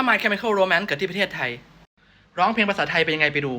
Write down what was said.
ถ้า My Chemical Romance เกิดที่ประเทศไทย ร้องเพลงภาษาไทยเป็นยังไงไปดู